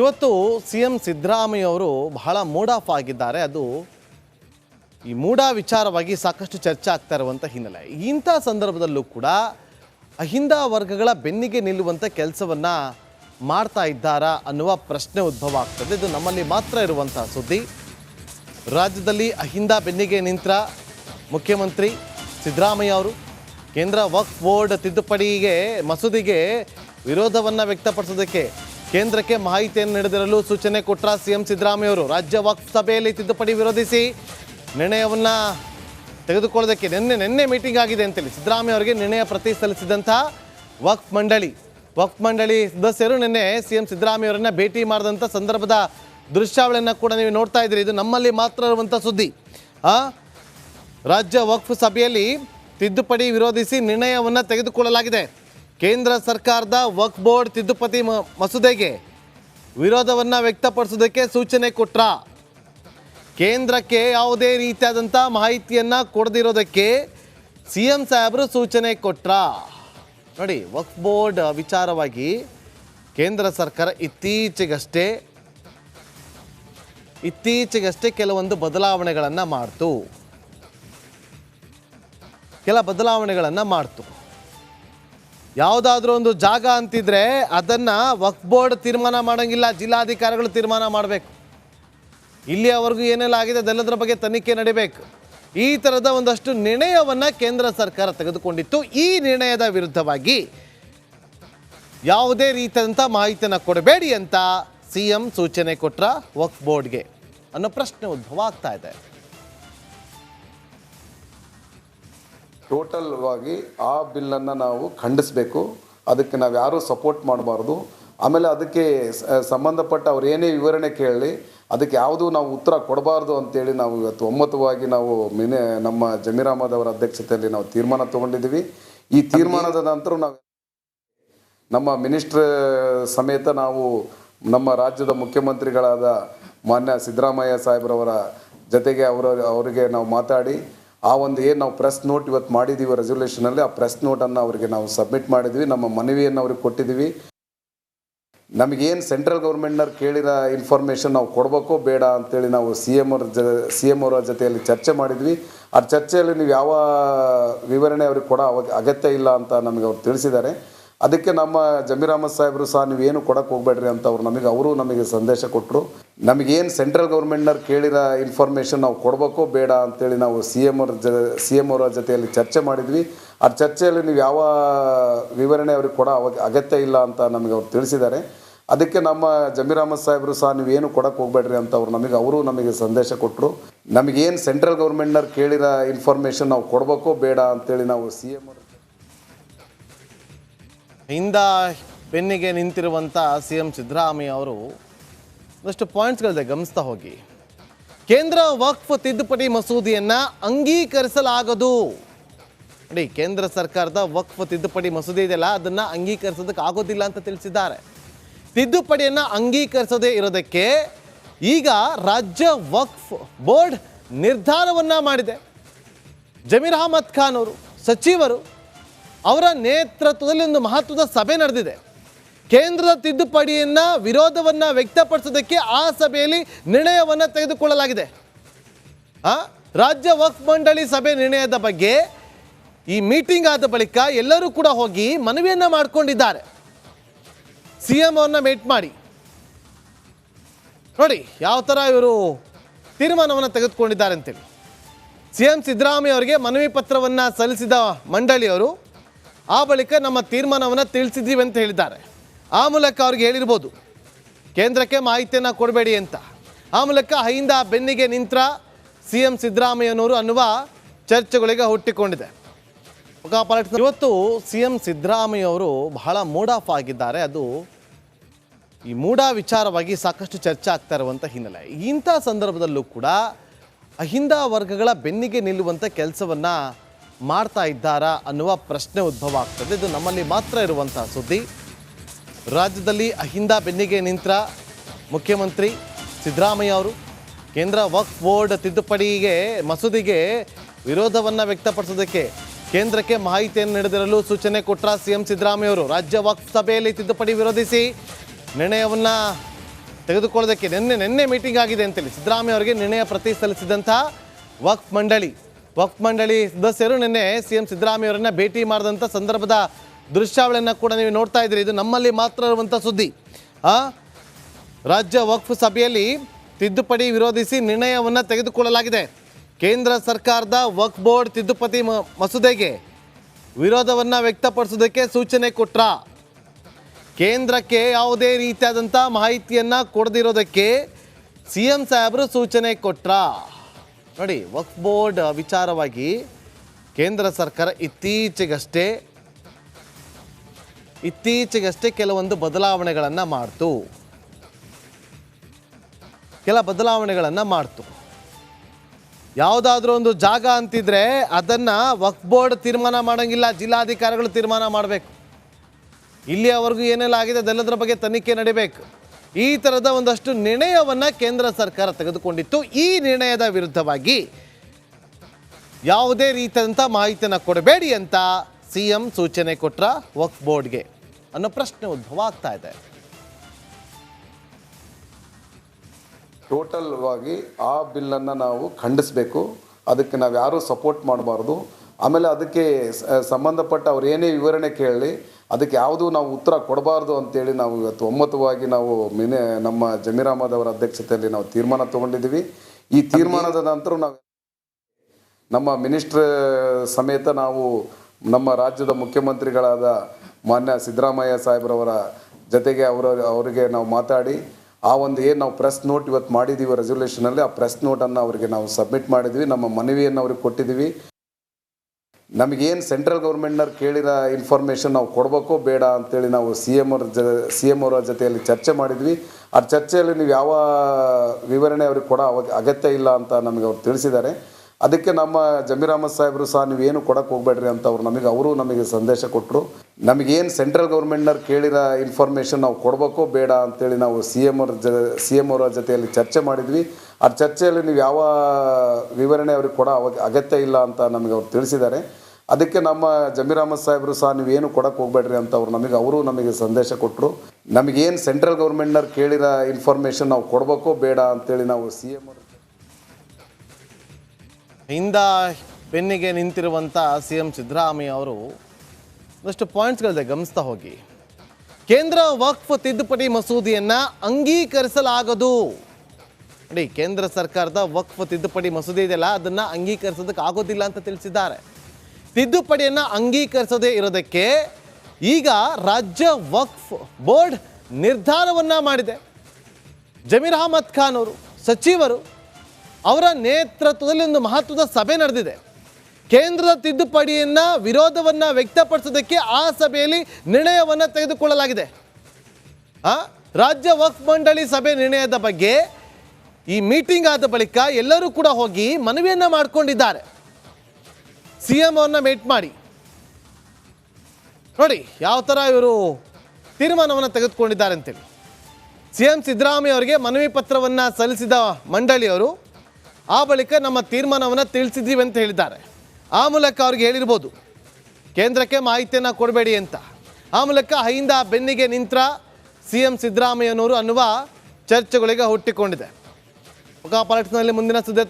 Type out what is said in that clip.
ಇವತ್ತು C M Siddaramaiah ಅವರು ಬಹಳ ಮೂಡ್ ಆಫ್ ಆಗಿದ್ದಾರೆ. ಅದು ಈ ಮೂಡ ವಿಚಾರವಾಗಿ ಸಾಕಷ್ಟು ಚರ್ಚೆ ಆಗ್ತಾ ಇರುವಂಥ ಹಿನ್ನೆಲೆ. ಇಂಥ ಸಂದರ್ಭದಲ್ಲೂ ಕೂಡ ಅಹಿಂದ ವರ್ಗಗಳ ಬೆನ್ನಿಗೆ ನಿಲ್ಲುವಂಥ ಕೆಲಸವನ್ನು ಮಾಡ್ತಾ ಇದ್ದಾರಾ ಅನ್ನುವ ಪ್ರಶ್ನೆ ಉದ್ಭವ ಆಗ್ತದೆ. ಇದು ನಮ್ಮಲ್ಲಿ ಮಾತ್ರ ಇರುವಂಥ ಸುದ್ದಿ. ರಾಜ್ಯದಲ್ಲಿ ಅಹಿಂದ ಬೆನ್ನಿಗೆ ನಿಂತ ಮುಖ್ಯಮಂತ್ರಿ ಸಿದ್ದರಾಮಯ್ಯ ಅವರು ಕೇಂದ್ರ ವಕ್ಫ್ ಬೋರ್ಡ್ ತಿದ್ದುಪಡಿಗೆ ಮಸೂದಿಗೆ ವಿರೋಧವನ್ನು ವ್ಯಕ್ತಪಡಿಸೋದಕ್ಕೆ ಕೇಂದ್ರಕ್ಕೆ ಮಾಹಿತಿಯನ್ನು ನೀಡದಿರಲು ಸೂಚನೆ ಕೊಟ್ಟ ಸಿಎಂ ಸಿದ್ದರಾಮಯ್ಯವರು ರಾಜ್ಯ ವಕ್ಫ್ ಸಭೆಯಲ್ಲಿ ತಿದ್ದುಪಡಿ ವಿರೋಧಿಸಿ ನಿರ್ಣಯವನ್ನು ತೆಗೆದುಕೊಳ್ಳೋದಕ್ಕೆ ನಿನ್ನೆ ನಿನ್ನೆ ಮೀಟಿಂಗ್ ಆಗಿದೆ ಅಂತೇಳಿ ಸಿದ್ದರಾಮಯ್ಯ ಅವರಿಗೆ ನಿರ್ಣಯ ಪ್ರತಿ ಸಲ್ಲಿಸಿದಂಥ ವಕ್ಫ್ ಮಂಡಳಿ. ವಕ್ಫ್ ಮಂಡಳಿ ಸದಸ್ಯರು ನಿನ್ನೆ ಸಿ ಎಂ ಸಿದ್ದರಾಮಯ್ಯ ಅವರನ್ನ ಭೇಟಿ ಮಾಡಿದಂಥ ಸಂದರ್ಭದ ದೃಶ್ಯಾವಳಿಯನ್ನು ಕೂಡ ನೀವು ನೋಡ್ತಾ ಇದ್ದೀರಿ. ಇದು ನಮ್ಮಲ್ಲಿ ಮಾತ್ರ ಇರುವಂಥ ಸುದ್ದಿ. ರಾಜ್ಯ ವಕ್ಫ್ ಸಭೆಯಲ್ಲಿ ತಿದ್ದುಪಡಿ ವಿರೋಧಿಸಿ ನಿರ್ಣಯವನ್ನು ತೆಗೆದುಕೊಳ್ಳಲಾಗಿದೆ. ಕೇಂದ್ರ ಸರ್ಕಾರದ ವಕ್ ಬೋರ್ಡ್ ತಿದ್ದುಪತಿ ಮಸೂದೆಗೆ ವಿರೋಧವನ್ನು ವ್ಯಕ್ತಪಡಿಸೋದಕ್ಕೆ ಸೂಚನೆ ಕೊಟ್ರ. ಕೇಂದ್ರಕ್ಕೆ ಯಾವುದೇ ರೀತಿಯಾದಂಥ ಮಾಹಿತಿಯನ್ನು ಕೊಡದಿರೋದಕ್ಕೆ ಸಿ ಎಂ ಸಾಹೇಬರು ಸೂಚನೆ ಕೊಟ್ರ. ನೋಡಿ ವಕ್ ಬೋರ್ಡ್ ವಿಚಾರವಾಗಿ ಕೇಂದ್ರ ಸರ್ಕಾರ ಇತ್ತೀಚೆಗಷ್ಟೇ ಇತ್ತೀಚೆಗಷ್ಟೇ ಕೆಲವೊಂದು ಬದಲಾವಣೆಗಳನ್ನು ಮಾಡ್ತು. ಕೆಲ ಬದಲಾವಣೆಗಳನ್ನು ಮಾಡ್ತು. ಯಾವುದಾದ್ರೂ ಒಂದು ಜಾಗ ಅಂತಿದ್ರೆ ಅದನ್ನು ವಕ್ಫ್ ಬೋರ್ಡ್ ತೀರ್ಮಾನ ಮಾಡೋಂಗಿಲ್ಲ, ಜಿಲ್ಲಾಧಿಕಾರಿಗಳು ತೀರ್ಮಾನ ಮಾಡಬೇಕು. ಇಲ್ಲಿಯವರೆಗೂ ಏನೆಲ್ಲ ಆಗಿದೆ ಅದೆಲ್ಲದರ ಬಗ್ಗೆ ತನಿಖೆ ನಡಿಬೇಕು. ಈ ಥರದ ಒಂದಷ್ಟು ನಿರ್ಣಯವನ್ನು ಕೇಂದ್ರ ಸರ್ಕಾರ ತೆಗೆದುಕೊಂಡಿತ್ತು. ಈ ನಿರ್ಣಯದ ವಿರುದ್ಧವಾಗಿ ಯಾವುದೇ ರೀತಿಯಾದಂಥ ಮಾಹಿತಿಯನ್ನು ಕೊಡಬೇಡಿ ಅಂತ ಸಿ ಎಂ ಸೂಚನೆ ಕೊಟ್ರ ವಕ್ಫ್ ಬೋರ್ಡ್ಗೆ ಅನ್ನೋ ಪ್ರಶ್ನೆ ಉದ್ಭವ ಆಗ್ತಾ ಇದೆ. ಟೋಟಲ್ ಆಗಿ ಆ ಬಿಲ್ಲನ್ನು ನಾವು ಖಂಡಿಸಬೇಕು. ಅದಕ್ಕೆ ನಾವು ಯಾರೂ ಸಪೋರ್ಟ್ ಮಾಡಬಾರ್ದು. ಆಮೇಲೆ ಅದಕ್ಕೆ ಸಂಬಂಧಪಟ್ಟ ಅವ್ರು ಏನೇ ವಿವರಣೆ ಕೇಳಲಿ, ಅದಕ್ಕೆ ಯಾವುದೂ ನಾವು ಉತ್ತರ ಕೊಡಬಾರ್ದು ಅಂತೇಳಿ ನಾವು ಇವತ್ತು ಒಮ್ಮತವಾಗಿ ನಾವು ಮಿನಿ, ನಮ್ಮ ಜಮೀರ್ ಅಹಮದ್ ಅವರ ಅಧ್ಯಕ್ಷತೆಯಲ್ಲಿ ನಾವು ತೀರ್ಮಾನ ತಗೊಂಡಿದ್ದೀವಿ. ಈ ತೀರ್ಮಾನದ ನಂತರ ನಾವು ನಮ್ಮ ಮಿನಿಸ್ಟ್ರ್ ಸಮೇತ ನಾವು ನಮ್ಮ ರಾಜ್ಯದ ಮುಖ್ಯಮಂತ್ರಿಗಳಾದ ಮಾನ್ಯ ಸಿದ್ದರಾಮಯ್ಯ ಸಾಹೇಬ್ರವರ ಜೊತೆಗೆ ಅವರ, ಅವರಿಗೆ ನಾವು ಮಾತಾಡಿ ಆ ಒಂದು ಏನು ನಾವು ಪ್ರೆಸ್ ನೋಟ್ ಇವತ್ತು ಮಾಡಿದ್ದೀವಿ ರೆಸೊಲ್ಯೂಷನಲ್ಲಿ ಆ ಪ್ರೆಸ್ ನೋಟನ್ನು ಅವರಿಗೆ ನಾವು ಸಬ್ಮಿಟ್ ಮಾಡಿದ್ವಿ. ನಮ್ಮ ಮನವಿಯನ್ನು ಅವ್ರಿಗೆ ಕೊಟ್ಟಿದ್ದೀವಿ ನಮಗೇನು ಸೆಂಟ್ರಲ್ ಗೌರ್ಮೆಂಟ್ನವ್ರು ಕೇಳಿರೋ ಇನ್ಫಾರ್ಮೇಷನ್ ನಾವು ಕೊಡಬೇಕೋ ಬೇಡ ಅಂತೇಳಿ ನಾವು ಸಿ ಎಂ ಅವ್ರ ಜ ಸಿ ಎಂ ಅವರ ಜೊತೆಯಲ್ಲಿ ಚರ್ಚೆ ಮಾಡಿದ್ವಿ. ಆ ಚರ್ಚೆಯಲ್ಲಿ ನೀವು ಯಾವ ವಿವರಣೆ ಅವ್ರಿಗೆ ಕೊಡೋ ಅಗತ್ಯ ಇಲ್ಲ ಅಂತ ನಮಗೆ ಅವ್ರು ತಿಳಿಸಿದ್ದಾರೆ. ಅದಕ್ಕೆ ನಮ್ಮ ಜಮೀರಾಮ ಸಾಹೇಬರು ಸಹ ನೀವೇನು ಕೊಡಕ್ಕೆ ಹೋಗ್ಬೇಡ್ರಿ ಅಂತ ಅವ್ರು ನಮಗೆ ಅವರು ನಮಗೆ ಸಂದೇಶ ಕೊಟ್ಟರು ನಮಗೇನು ಸೆಂಟ್ರಲ್ ಗೌರ್ಮೆಂಟ್ನವ್ರು ಕೇಳಿರೋ ಇನ್ಫಾರ್ಮೇಷನ್ ನಾವು ಕೊಡಬೇಕೋ ಬೇಡ ಅಂತೇಳಿ ನಾವು ಸಿ ಎಂ ಅವ್ರ ಜ ಸಿ ಎಂ ಅವರ ಜೊತೆಯಲ್ಲಿ ಚರ್ಚೆ ಮಾಡಿದ್ವಿ. ಆ ಚರ್ಚೆಯಲ್ಲಿ ನೀವು ಯಾವ ವಿವರಣೆ ಅವ್ರಿಗೆ ಕೊಡೋ ಅಗತ್ಯ ಇಲ್ಲ ಅಂತ ನಮಗೆ ಅವ್ರು ತಿಳಿಸಿದ್ದಾರೆ. ಅದಕ್ಕೆ ನಮ್ಮ ಜಮೀರಾಮ ಸಾಹೇಬರು ಸಹ ನೀವೇನು ಕೊಡಕ್ಕೆ ಹೋಗ್ಬೇಡ್ರಿ ಅಂತ ಅವ್ರು ನಮಗೆ ಅವರು ನಮಗೆ ಸಂದೇಶ ಕೊಟ್ಟರು ನಮಗೇನು ಸೆಂಟ್ರಲ್ ಗೌರ್ಮೆಂಟ್ನವ್ರು ಕೇಳಿರೋ ಇನ್ಫಾರ್ಮೇಷನ್ ನಾವು ಕೊಡಬೇಕೋ ಬೇಡ ಅಂತೇಳಿ ನಾವು ಸಿ ಎಂ ಅವ್ರ ಹಿಂದ ಬೆನ್ನಿಗೆ ನಿಂತಿರುವಂಥ ಸಿ ಎಂ ಸಿದ್ದರಾಮಯ್ಯ ಅವರು ಒಂದಷ್ಟು ಪಾಯಿಂಟ್ಸ್ಗಳಿದೆ ಗಮನಿಸ್ತಾ ಹೋಗಿ. ಕೇಂದ್ರ ವಕ್ಫ್ ತಿದ್ದುಪಡಿ ಮಸೂದೆಯನ್ನು ಅಂಗೀಕರಿಸಲಾಗದು. ನೋಡಿ, ಕೇಂದ್ರ ಸರ್ಕಾರದ ವಕ್ಫ್ ತಿದ್ದುಪಡಿ ಮಸೂದೆ ಇದೆಯಲ್ಲ, ಅದನ್ನು ಅಂಗೀಕರಿಸೋದಕ್ಕೆ ಆಗೋದಿಲ್ಲ ಅಂತ ತಿಳಿಸಿದ್ದಾರೆ. ತಿದ್ದುಪಡಿಯನ್ನು ಅಂಗೀಕರಿಸೋದೇ ಇರೋದಕ್ಕೆ ಈಗ ರಾಜ್ಯ ವಕ್ಫ್ ಬೋರ್ಡ್ ನಿರ್ಧಾರವನ್ನು ಮಾಡಿದೆ. ಜಮೀರ್ ಅಹಮದ್ ಖಾನ್ ಅವರು, ಸಚಿವರು ಅವರ ನೇತೃತ್ವದಲ್ಲಿ ಒಂದು ಮಹತ್ವದ ಸಭೆ ನಡೆದಿದೆ. ಕೇಂದ್ರದ ತಿದ್ದುಪಡಿಯನ್ನ, ವಿರೋಧವನ್ನ ವ್ಯಕ್ತಪಡಿಸೋದಕ್ಕೆ ಆ ಸಭೆಯಲ್ಲಿ ನಿರ್ಣಯವನ್ನು ತೆಗೆದುಕೊಳ್ಳಲಾಗಿದೆ. ಆ? ರಾಜ್ಯ ವಕ್ಫ್ ಮಂಡಳಿ ಸಭೆ ನಿರ್ಣಯದ ಬಗ್ಗೆ ಈ ಮೀಟಿಂಗ್ ಆದ ಬಳಿಕ ಎಲ್ಲರೂ ಕೂಡ ಹೋಗಿ ಮನವಿಯನ್ನ ಮಾಡಿಕೊಂಡಿದ್ದಾರೆ. ಸಿ ಎಂ ಅವ್ರನ್ನ ಮೀಟ್ ಮಾಡಿ. ನೋಡಿ, ಯಾವ ಥರ ಇವರು ತೀರ್ಮಾನವನ್ನು ತೆಗೆದುಕೊಂಡಿದ್ದಾರೆ ಅಂತೇಳಿ. ಸಿ ಎಂ ಸಿದ್ದರಾಮಯ್ಯ ಅವರಿಗೆ ಮನವಿ ಪತ್ರವನ್ನು ಸಲ್ಲಿಸಿದ ಮಂಡಳಿಯವರು ಆ ಬಳಿಕ ನಮ್ಮ ತೀರ್ಮಾನವನ್ನು ತಿಳಿಸಿದ್ದೀವಿ ಅಂತ ಹೇಳಿದ್ದಾರೆ. ಆ ಮೂಲಕ ಅವ್ರಿಗೆ ಹೇಳಿರ್ಬೋದು, ಕೇಂದ್ರಕ್ಕೆ ಮಾಹಿತಿಯನ್ನು ಕೊಡಬೇಡಿ ಅಂತ. ಆ ಮೂಲಕ ಹೈಂದ ಬೆನ್ನಿಗೆ ನಿಂತ್ರ ಸಿ ಎಂ ಸಿದ್ದರಾಮಯ್ಯನವರು ಅನ್ನುವ ಚರ್ಚೆಗಳಿಗೆ ಹುಟ್ಟಿಕೊಂಡಿದೆ. ಇವತ್ತು ಸಿ ಎಂ ಸಿದ್ದರಾಮಯ್ಯ ಅವರು ಬಹಳ ಮೂಡ್ ಆಫ್ ಆಗಿದ್ದಾರೆ. ಅದು ಈ ಮೂಡ ವಿಚಾರವಾಗಿ ಸಾಕಷ್ಟು ಚರ್ಚೆ ಆಗ್ತಾ ಇರುವಂಥ ಹಿನ್ನೆಲೆ. ಇಂಥ ಸಂದರ್ಭದಲ್ಲೂ ಕೂಡ ಅಹಿಂದ ವರ್ಗಗಳ ಬೆನ್ನಿಗೆ ನಿಲ್ಲುವಂಥ ಕೆಲಸವನ್ನ ಮಾಡ್ತಾ ಇದ್ದಾರಾ ಅನ್ನುವ ಪ್ರಶ್ನೆ ಉದ್ಭವ ಆಗ್ತದೆ. ಇದು ನಮ್ಮಲ್ಲಿ ಮಾತ್ರ ಇರುವಂತಹ ಸುದ್ದಿ. ರಾಜ್ಯದಲ್ಲಿ ಅಹಿಂದ ಬೆನ್ನಿಗೆ ನಿಂತ ಮುಖ್ಯಮಂತ್ರಿ ಸಿದ್ದರಾಮಯ್ಯ ಅವರು ಕೇಂದ್ರ ವಕ್ಫ್ ಬೋರ್ಡ್ ತಿದ್ದುಪಡಿಗೆ ಮಸೂದಿಗೆ ವಿರೋಧವನ್ನು ವ್ಯಕ್ತಪಡಿಸೋದಕ್ಕೆ ಕೇಂದ್ರಕ್ಕೆ ಮಾಹಿತಿಯನ್ನು ನೀಡದಿರಲು ಸೂಚನೆ ಕೊಟ್ಟ ಸಿಎಂ ಸಿದ್ದರಾಮಯ್ಯ ಅವರು. ರಾಜ್ಯ ವಕ್ಫ್ ಸಭೆಯಲ್ಲಿ ತಿದ್ದುಪಡಿ ವಿರೋಧಿಸಿ ನಿರ್ಣಯವನ್ನು ತೆಗೆದುಕೊಳ್ಳೋದಕ್ಕೆ ನಿನ್ನೆ ನಿನ್ನೆ ಮೀಟಿಂಗ್ ಆಗಿದೆ ಅಂತೇಳಿ ಸಿದ್ದರಾಮಯ್ಯ ಅವರಿಗೆ ನಿರ್ಣಯ ಪ್ರತಿ ಸಲ್ಲಿಸಿದಂಥ ವಕ್ಫ್ ಮಂಡಳಿ ವಕ್ಫ್ ಮಂಡಳಿ ಸದಸ್ಯರು ನಿನ್ನೆ ಸಿ ಎಂ ಸಿದ್ದರಾಮಯ್ಯವರನ್ನ ಭೇಟಿ ಮಾಡಿದಂಥ ಸಂದರ್ಭದ ದೃಶ್ಯಾವಳಿಯನ್ನು ಕೂಡ ನೀವು ನೋಡ್ತಾ ಇದ್ದೀರಿ. ಇದು ನಮ್ಮಲ್ಲಿ ಮಾತ್ರ ಇರುವಂಥ ಸುದ್ದಿ. ರಾಜ್ಯ ವಕ್ಫ್ ಸಭೆಯಲ್ಲಿ ತಿದ್ದುಪಡಿ ವಿರೋಧಿಸಿ ನಿರ್ಣಯವನ್ನು ತೆಗೆದುಕೊಳ್ಳಲಾಗಿದೆ. ಕೇಂದ್ರ ಸರ್ಕಾರದ ವಕ್ಫ್ ಬೋರ್ಡ್ ತಿದ್ದುಪಡಿ ಮಸೂದೆಗೆ ವಿರೋಧವನ್ನು ವ್ಯಕ್ತಪಡಿಸೋದಕ್ಕೆ ಸೂಚನೆ ಕೊಟ್ರ. ಕೇಂದ್ರಕ್ಕೆ ಯಾವುದೇ ರೀತಿಯಾದಂಥ ಮಾಹಿತಿಯನ್ನು ಕೊಡದಿರೋದಕ್ಕೆ ಸಿ ಎಂ ಸಾಹೇಬರು ಸೂಚನೆ ಕೊಟ್ರ. ನೋಡಿ ವಕ್ಫ್ ಬೋರ್ಡ್ ವಿಚಾರವಾಗಿ ಕೇಂದ್ರ ಸರ್ಕಾರ ಇತ್ತೀಚೆಗಷ್ಟೇ ಇತ್ತೀಚೆಗಷ್ಟೇ ಕೆಲವೊಂದು ಬದಲಾವಣೆಗಳನ್ನು ಮಾಡ್ತು. ಕೆಲ ಬದಲಾವಣೆಗಳನ್ನು ಮಾಡ್ತು. ಯಾವುದಾದ್ರೂ ಒಂದು ಜಾಗ ಅಂತಿದ್ರೆ ಅದನ್ನು ವಕ್ಫ್ ಬೋರ್ಡ್ ತೀರ್ಮಾನ ಮಾಡೋಂಗಿಲ್ಲ, ಜಿಲ್ಲಾಧಿಕಾರಿಗಳು ತೀರ್ಮಾನ ಮಾಡಬೇಕು. ಇಲ್ಲಿಯವರೆಗೂ ಏನೆಲ್ಲ ಆಗಿದೆ ಅದೆಲ್ಲದರ ಬಗ್ಗೆ ತನಿಖೆ ನಡಿಬೇಕು. ಈ ಥರದ ಒಂದಷ್ಟು ನಿರ್ಣಯವನ್ನು ಕೇಂದ್ರ ಸರ್ಕಾರ ತೆಗೆದುಕೊಂಡಿತ್ತು. ಈ ನಿರ್ಣಯದ ವಿರುದ್ಧವಾಗಿ ಯಾವುದೇ ರೀತಿಯಾದಂಥ ಮಾಹಿತಿಯನ್ನು ಕೊಡಬೇಡಿ ಅಂತ ಸಿ ಎಂ ಸೂಚನೆ ಕೊಟ್ರ ವಕ್ಫ್ ಬೋರ್ಡ್ಗೆ ಅನ್ನೋ ಪ್ರಶ್ನೆ ಉದ್ಭವ ಆಗ್ತಾ ಇದೆ. ಟೋಟಲ್ ಆಗಿ ಆ ಬಿಲ್ಲನ್ನು ನಾವು ಖಂಡಿಸಬೇಕು. ಅದಕ್ಕೆ ನಾವು ಯಾರೂ ಸಪೋರ್ಟ್ ಮಾಡಬಾರ್ದು. ಆಮೇಲೆ ಅದಕ್ಕೆ ಸಂಬಂಧಪಟ್ಟ ಅವ್ರು ಏನೇ ವಿವರಣೆ ಕೇಳಲಿ, ಅದಕ್ಕೆ ಯಾವುದು ನಾವು ಉತ್ತರ ಕೊಡಬಾರ್ದು ಅಂತೇಳಿ ನಾವು ಇವತ್ತು ಒಮ್ಮತವಾಗಿ ನಾವು ಮಿನಿ, ನಮ್ಮ ಜಮೀರ್ ಅಹಮದ್ ಅಧ್ಯಕ್ಷತೆಯಲ್ಲಿ ನಾವು ತೀರ್ಮಾನ ತಗೊಂಡಿದ್ದೀವಿ. ಈ ತೀರ್ಮಾನದ ನಂತರ ನಾವು ನಮ್ಮ ಮಿನಿಸ್ಟ್ರ್ ಸಮೇತ ನಾವು ನಮ್ಮ ರಾಜ್ಯದ ಮುಖ್ಯಮಂತ್ರಿಗಳಾದ ಮಾನ್ಯ ಸಿದ್ದರಾಮಯ್ಯ ಸಾಹೇಬ್ರವರ ಜೊತೆಗೆ ಅವರ, ಅವರಿಗೆ ನಾವು ಮಾತಾಡಿ, ಆ ಒಂದು ಏನು ನಾವು ಪ್ರೆಸ್ ನೋಟ್ ಇವತ್ತು ಮಾಡಿದ್ದೀವಿ ರೆಸೊಲ್ಯೂಷನಲ್ಲಿ ಆ ಪ್ರೆಸ್ ನೋಟನ್ನು ಅವರಿಗೆ ನಾವು ಸಬ್ಮಿಟ್ ಮಾಡಿದ್ವಿ ನಮ್ಮ ಮನವಿಯನ್ನು ಅವ್ರಿಗೆ ಕೊಟ್ಟಿದ್ದೀವಿ. ನಮಗೇನು ಸೆಂಟ್ರಲ್ ಗೌರ್ಮೆಂಟ್ನವ್ರು ಕೇಳಿರೋ ಇನ್ಫಾರ್ಮೇಷನ್ ನಾವು ಕೊಡಬೇಕೋ ಬೇಡ ಅಂತೇಳಿ ನಾವು ಸಿ ಎಂ ಅವ್ರ ಜ ಸಿ ಎಂ ಅವರ ಜೊತೆಯಲ್ಲಿ ಚರ್ಚೆ ಮಾಡಿದ್ವಿ. ಆ ಚರ್ಚೆಯಲ್ಲಿ ನೀವು ಯಾವ ವಿವರಣೆ ಅವ್ರಿಗೆ ಕೊಡೋ ಅಗತ್ಯ ಇಲ್ಲ ಅಂತ ನಮಗೆ ಅವ್ರು ತಿಳಿಸಿದ್ದಾರೆ. ಅದಕ್ಕೆ ನಮ್ಮ ಜಮೀರ್ ಅಹಮದ್ ಸಾಹೇಬರು ಸಹ ನೀವೇನು ಕೊಡೋಕೆ ಹೋಗ್ಬೇಡ್ರಿ ಅಂತ ಅವ್ರು ನಮಗೆ, ಅವರು ನಮಗೆ ಸಂದೇಶ ಕೊಟ್ಟರು ನಮಗೇನು ಸೆಂಟ್ರಲ್ ಗೌರ್ಮೆಂಟ್ನವ್ರು ಕೇಳಿರೋ ಇನ್ಫಾರ್ಮೇಷನ್ ನಾವು ಕೊಡಬೇಕೋ ಬೇಡ ಅಂತೇಳಿ ನಾವು ಸಿ ಎಂ ಅವ್ರ ಜ ಸಿ ಎಂ ಅವರ ಜೊತೆಯಲ್ಲಿ ಚರ್ಚೆ ಮಾಡಿದ್ವಿ. ಆ ಚರ್ಚೆಯಲ್ಲಿ ನೀವು ಯಾವ ವಿವರಣೆ ಅವ್ರಿಗೆ ಕೊಡೋ ಅಗತ್ಯ ಇಲ್ಲ ಅಂತ ನಮಗೆ ಅವ್ರು ತಿಳಿಸಿದ್ದಾರೆ. ಅದಕ್ಕೆ ನಮ್ಮ ಜಮೀರ್ ಅಹಮದ್ ಸಾಹೇಬರು ಸಹ ನೀವೇನು ಕೊಡಕ್ಕೆ ಹೋಗ್ಬೇಡ್ರಿ ಅಂತ ಅವ್ರು ನಮಗೆ ಅವರು ನಮಗೆ ಸಂದೇಶ ಕೊಟ್ಟರು ನಮಗೇನು ಸೆಂಟ್ರಲ್ ಗೌರ್ಮೆಂಟ್ನವ್ರು ಕೇಳಿರೋ ಇನ್ಫಾರ್ಮೇಷನ್ ನಾವು ಕೊಡಬೇಕೋ ಬೇಡ ಅಂತೇಳಿ ನಾವು ಸಿ ಎಂ ಹಿಂದ ಬೆನ್ನಿಗೆ ನಿಂತಿರುವಂಥ ಸಿ ಎಂ ಸಿದ್ದರಾಮಯ್ಯ ಅವರು ಒಂದಷ್ಟು ಪಾಯಿಂಟ್ಸ್ಗಳಿದೆ ಗಮನಿಸ್ತಾ ಹೋಗಿ. ಕೇಂದ್ರ ವಕ್ಫ್ ತಿದ್ದುಪಡಿ ಮಸೂದೆಯನ್ನು ಅಂಗೀಕರಿಸಲಾಗದು. ನೋಡಿ, ಕೇಂದ್ರ ಸರ್ಕಾರದ ವಕ್ಫ್ ತಿದ್ದುಪಡಿ ಮಸೂದೆ ಇದೆಯಲ್ಲ, ಅದನ್ನು ಅಂಗೀಕರಿಸೋದಕ್ಕೆ ಆಗೋದಿಲ್ಲ ಅಂತ ತಿಳಿಸಿದ್ದಾರೆ. ತಿದ್ದುಪಡಿಯನ್ನು ಅಂಗೀಕರಿಸದೇ ಇರೋದಕ್ಕೆ ಈಗ ರಾಜ್ಯ ವಕ್ಫ್ ಬೋರ್ಡ್ ನಿರ್ಧಾರವನ್ನು ಮಾಡಿದೆ. ಜಮೀರ್ ಅಹಮದ್ ಖಾನ್ ಅವರು, ಸಚಿವರು ಅವರ ನೇತೃತ್ವದಲ್ಲಿ ಒಂದು ಮಹತ್ವದ ಸಭೆ ನಡೆದಿದೆ. ಕೇಂದ್ರದ ತಿದ್ದುಪಡಿಯನ್ನು ವಿರೋಧವನ್ನು ವ್ಯಕ್ತಪಡಿಸೋದಕ್ಕೆ ಆ ಸಭೆಯಲ್ಲಿ ನಿರ್ಣಯವನ್ನು ತೆಗೆದುಕೊಳ್ಳಲಾಗಿದೆ? ರಾಜ್ಯ ವಕ್ಫ್ ಮಂಡಳಿ ಸಭೆ ನಿರ್ಣಯದ ಬಗ್ಗೆ ಈ ಮೀಟಿಂಗ್ ಆದ ಬಳಿಕ ಎಲ್ಲರೂ ಕೂಡ ಹೋಗಿ ಮನವಿಯನ್ನು ಮಾಡಿಕೊಂಡಿದ್ದಾರೆ. ಸಿ ಎಂ ಅವ್ರನ್ನ ಮೀಟ್ ಮಾಡಿ. ನೋಡಿ, ಯಾವ ಥರ ಇವರು ತೀರ್ಮಾನವನ್ನು ತೆಗೆದುಕೊಂಡಿದ್ದಾರೆ ಅಂತೇಳಿ. ಸಿ ಎಂ ಸಿದ್ದರಾಮಯ್ಯ ಅವರಿಗೆ ಮನವಿ ಪತ್ರವನ್ನು ಸಲ್ಲಿಸಿದ ಮಂಡಳಿಯವರು ಆ ಬಳಿಕ ನಮ್ಮ ತೀರ್ಮಾನವನ್ನು ತಿಳಿಸಿದ್ದೀವಿ ಅಂತ ಹೇಳಿದ್ದಾರೆ. ಆ ಮೂಲಕ ಅವ್ರಿಗೆ ಹೇಳಿರ್ಬೋದು, ಕೇಂದ್ರಕ್ಕೆ ಮಾಹಿತಿಯನ್ನು ಕೊಡಬೇಡಿ ಅಂತ. ಆ ಮೂಲಕ ಹೈಯಿಂದ ಬೆನ್ನಿಗೆ ನಿಂತ್ರ ಸಿ ಎಂ ಸಿದ್ದರಾಮಯ್ಯನವರು ಅನ್ನುವ ಚರ್ಚೆಗಳಿಗೆ ಹುಟ್ಟಿಕೊಂಡಿದೆ. ಪಾಲಿಟಿಕ್ಸ್ನಲ್ಲಿ ಮುಂದಿನ ಸುದ್ದಿ